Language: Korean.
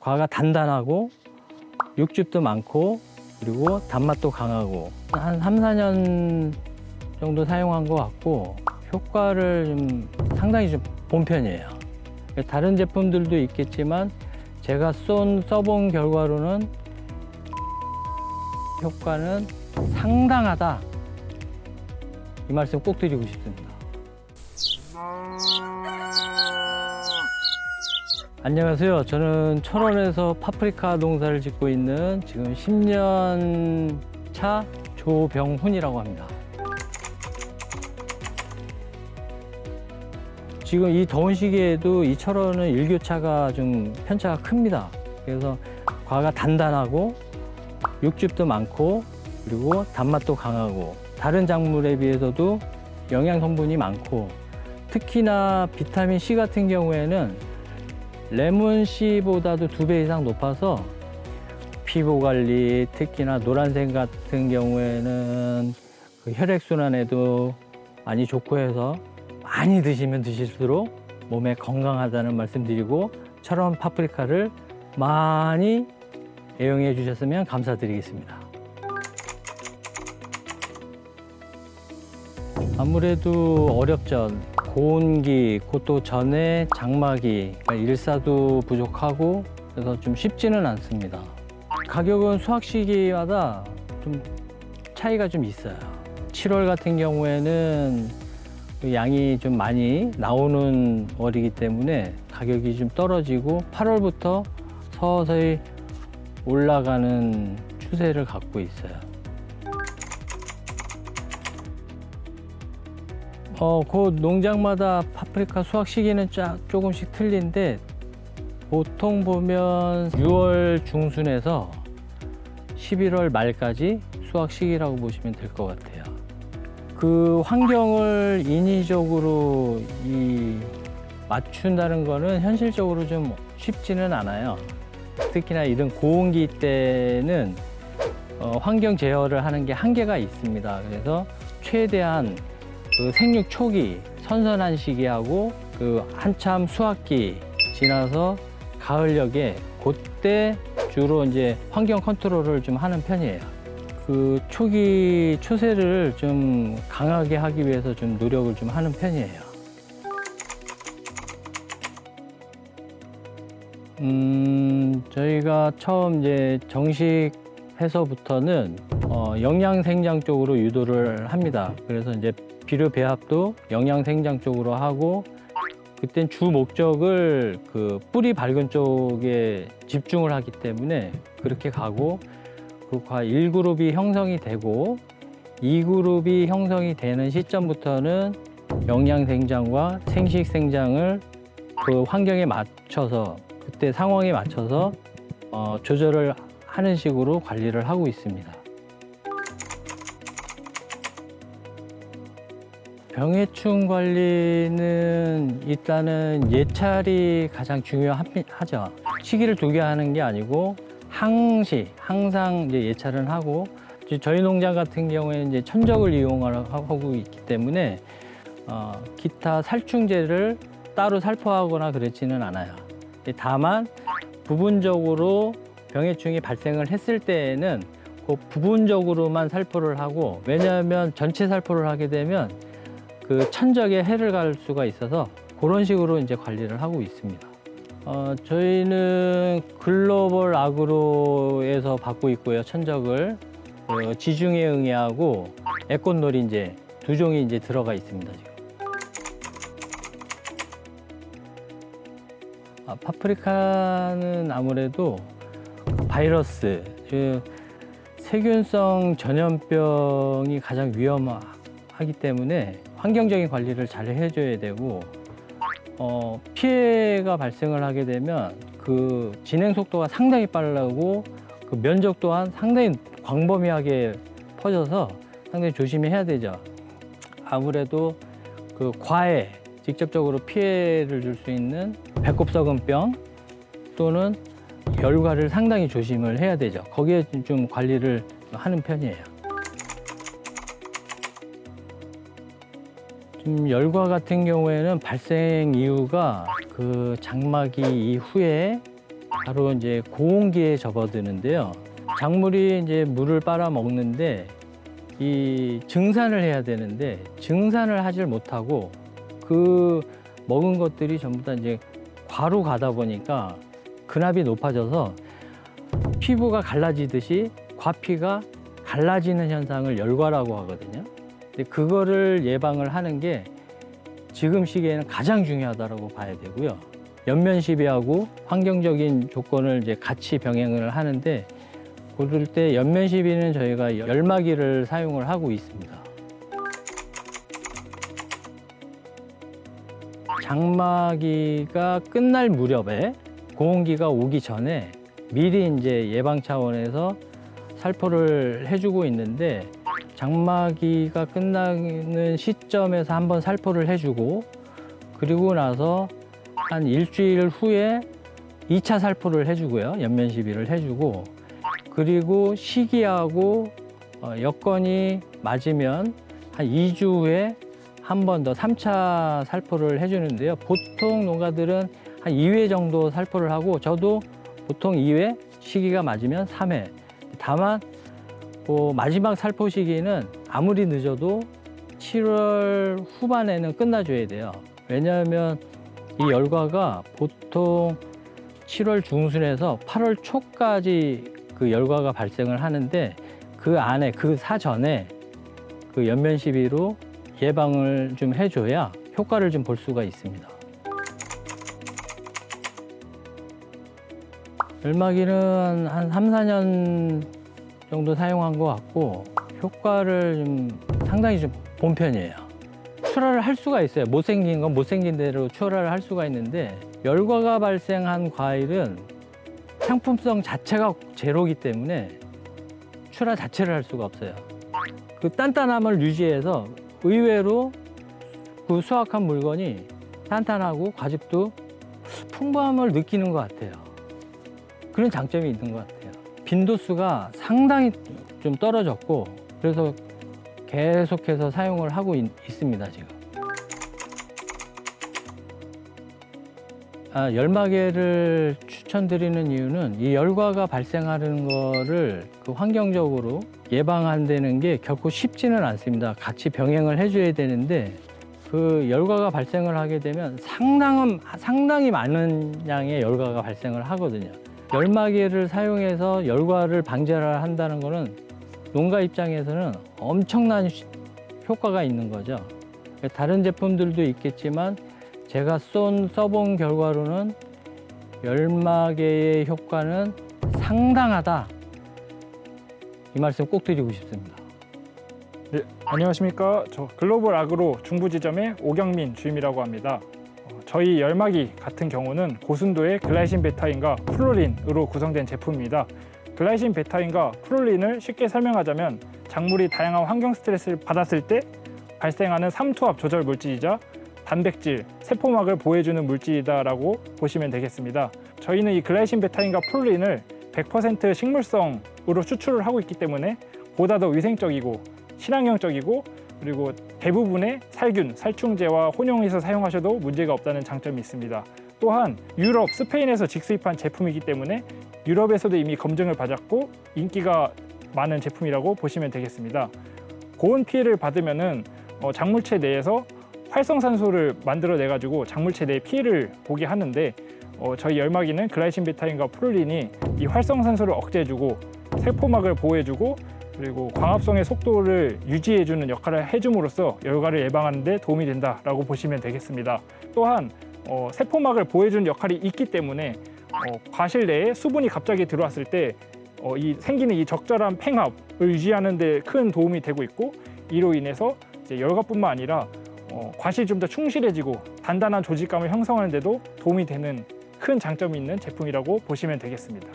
과가 단단하고 육즙도 많고 그리고 단맛도 강하고 한 3, 4년 정도 사용한 것 같고 효과를 좀 상당히 좀 본 편이에요. 다른 제품들도 있겠지만 제가 쏜 써본 결과로는 효과는 상당하다. 이 말씀 꼭 드리고 싶습니다. 안녕하세요. 저는 철원에서 파프리카 농사를 짓고 있는 지금 10년 차 조병훈이라고 합니다. 지금 이 더운 시기에도 이 철원은 일교차가 좀 편차가 큽니다. 그래서 과가 단단하고 육즙도 많고 그리고 단맛도 강하고 다른 작물에 비해서도 영양 성분이 많고 특히나 비타민 C 같은 경우에는 레몬 C보다도 두 배 이상 높아서 피부 관리 특히나 노란색 같은 경우에는 그 혈액 순환에도 많이 좋고 해서 많이 드시면 드실수록 몸에 건강하다는 말씀드리고 철원 파프리카를 많이 애용해 주셨으면 감사드리겠습니다. 아무래도 어렵죠. 고온기, 그것도 전에 장마기, 그러니까 일사도 부족하고 그래서 좀 쉽지는 않습니다. 가격은 수확 시기마다 좀 차이가 좀 있어요. 7월 같은 경우에는 그 양이 좀 많이 나오는 월이기 때문에 가격이 좀 떨어지고 8월부터 서서히 올라가는 추세를 갖고 있어요. 어, 그 농장마다 파프리카 수확 시기는 짜, 조금씩 틀린데 보통 보면 6월 중순에서 11월 말까지 수확 시기라고 보시면 될 것 같아요. 그 환경을 인위적으로 이 맞춘다는 거는 현실적으로 좀 쉽지는 않아요. 특히나 이런 고온기 때는 어, 환경 제어를 하는 게 한계가 있습니다. 그래서 최대한 그 생육 초기 선선한 시기하고 그 한참 수확기 지나서 가을녘에 그때 주로 이제 환경 컨트롤을 좀 하는 편이에요. 그 초기 추세를 좀 강하게 하기 위해서 좀 노력을 좀 하는 편이에요. 음, 저희가 처음 이제 정식 해서부터는 어, 영양 생장 쪽으로 유도를 합니다. 그래서 이제 비료 배합도 영양 생장 쪽으로 하고 그땐 주 목적을 그 뿌리 밝은 쪽에 집중을 하기 때문에 그렇게 가고 그과 1그룹이 형성이 되고 2그룹이 형성이 되는 시점부터는 영양 생장과 생식 생장을 그 환경에 맞춰서 그때 상황에 맞춰서 어, 조절을 하는 식으로 관리를 하고 있습니다. 병해충 관리는 일단은 예찰이 가장 중요하죠. 시기를 두게 하는 게 아니고 항시 항상 이제 예찰은 하고 저희 농장 같은 경우에는 이제 천적을 이용하고 있기 때문에 어, 기타 살충제를 따로 살포하거나 그렇지는 않아요. 다만 부분적으로 병해충이 발생을 했을 때에는 그 부분적으로만 살포를 하고 왜냐하면 전체 살포를 하게 되면 그 천적에 해를 갈 수가 있어서 그런 식으로 이제 관리를 하고 있습니다. 어, 저희는 글로벌 아그로에서 받고 있고요, 천적을. 어, 지중해 응애하고 에꽃놀이 두 종이 이제 들어가 있습니다, 지금. 아, 파프리카는 아무래도 바이러스, 그 세균성 전염병이 가장 위험하기 때문에 환경적인 관리를 잘 해줘야 되고 어, 피해가 발생을 하게 되면 그 진행 속도가 상당히 빠르고 그 면적 또한 상당히 광범위하게 퍼져서 상당히 조심해야 되죠. 아무래도 그 과에 직접적으로 피해를 줄 수 있는 배꼽 썩은병 또는 열과를 상당히 조심을 해야 되죠. 거기에 좀 관리를 하는 편이에요. 좀 열과 같은 경우에는 발생 이유가 그 장마기 이후에 바로 이제 고온기에 접어드는데요. 작물이 이제 물을 빨아 먹는데 이 증산을 해야 되는데 증산을 하질 못하고 그 먹은 것들이 전부 다 이제 과로 가다 보니까 근압이 높아져서 피부가 갈라지듯이 과피가 갈라지는 현상을 열과라고 하거든요. 근데 그거를 예방을 하는 게 지금 시기에는 가장 중요하다고 봐야 되고요. 연면 시비하고 환경적인 조건을 이제 같이 병행을 하는데 그럴 때 연면 시비는 저희가 열마기를 사용을 하고 있습니다. 장마기가 끝날 무렵에 고온기가 오기 전에 미리 이제 예방 차원에서 살포를 해주고 있는데 장마기가 끝나는 시점에서 한번 살포를 해주고 그리고 나서 한 일주일 후에 2차 살포를 해주고요. 연면 시비를 해주고 그리고 시기하고 어, 여건이 맞으면 한 2주 후에 한 번더 3차 살포를 해주는데요. 보통 농가들은 한 2회 정도 살포를 하고 저도 보통 2회 시기가 맞으면 3회. 다만 그 마지막 살포 시기는 아무리 늦어도 7월 후반에는 끝나줘야 돼요. 왜냐하면 이 열과가 보통 7월 중순에서 8월 초까지 그 열과가 발생을 하는데 그 안에 그 사전에 그 연면 시비로 예방을 좀 해줘야 효과를 좀 볼 수가 있습니다. 열마기는 한 3, 4년 정도 사용한 것 같고 효과를 좀 상당히 좀 본 편이에요. 출하를 할 수가 있어요. 못생긴 건 못생긴 대로 출하를 할 수가 있는데 열과가 발생한 과일은 상품성 자체가 제로기 때문에 출하 자체를 할 수가 없어요. 그 단단함을 유지해서 의외로 그 수확한 물건이 탄탄하고 과즙도 풍부함을 느끼는 것 같아요. 그런 장점이 있는 것 같아요. 빈도수가 상당히 좀 떨어졌고 그래서 계속해서 사용을 하고 있, 있습니다 지금. 아, 열마개를 추천드리는 이유는 이 열과가 발생하는 거를 그 환경적으로 예방한다는 게 결코 쉽지는 않습니다. 같이 병행을 해줘야 되는데 그 열과가 발생을 하게 되면 상당한 상당히 많은 양의 열과가 발생을 하거든요. 열마개를 사용해서 열과를 방지를 한다는 거는 농가 입장에서는 엄청난 시- 효과가 있는 거죠. 다른 제품들도 있겠지만 제가 쏜 써본 결과로는 열마개의 효과는 상당하다. 이 말씀 꼭 드리고 싶습니다. 네, 안녕하십니까. 저 글로벌 아그로 중부지점의 오경민 주임이라고 합니다. 어, 저희 열마기 같은 경우는 고순도의 글라이신 베타인과 플로린으로 구성된 제품입니다. 글라이신 베타인과 플로린을 쉽게 설명하자면 작물이 다양한 환경 스트레스를 받았을 때 발생하는 삼투압 조절 물질이자 단백질, 세포막을 보호해주는 물질이다라고 보시면 되겠습니다. 저희는 이 글라이신 베타인과 플로린을 100% 식물성으로 추출을 하고 있기 때문에 보다 더 위생적이고 친환경적이고 그리고 대부분의 살균, 살충제와 혼용해서 사용하셔도 문제가 없다는 장점이 있습니다. 또한 유럽, 스페인에서 직수입한 제품이기 때문에 유럽에서도 이미 검증을 받았고 인기가 많은 제품이라고 보시면 되겠습니다. 고온 피해를 받으면은 어, 작물체 내에서 활성산소를 만들어내 가지고 작물체 내에 피해를 보게 하는데 어, 저희 열마기는 글라이신 베타인과 프롤린이 이 활성산소를 억제해주고 세포막을 보호해주고 그리고 광합성의 속도를 유지해주는 역할을 해줌으로써 열과를 예방하는 데 도움이 된다라고 보시면 되겠습니다. 또한 어, 세포막을 보호해주는 역할이 있기 때문에 어, 과실 내에 수분이 갑자기 들어왔을 때 어, 이 생기는 이 적절한 팽합을 유지하는 데 큰 도움이 되고 있고 이로 인해서 이제 열과뿐만 아니라 어, 과실이 좀 더 충실해지고 단단한 조직감을 형성하는 데도 도움이 되는 큰 장점이 있는 제품이라고 보시면 되겠습니다.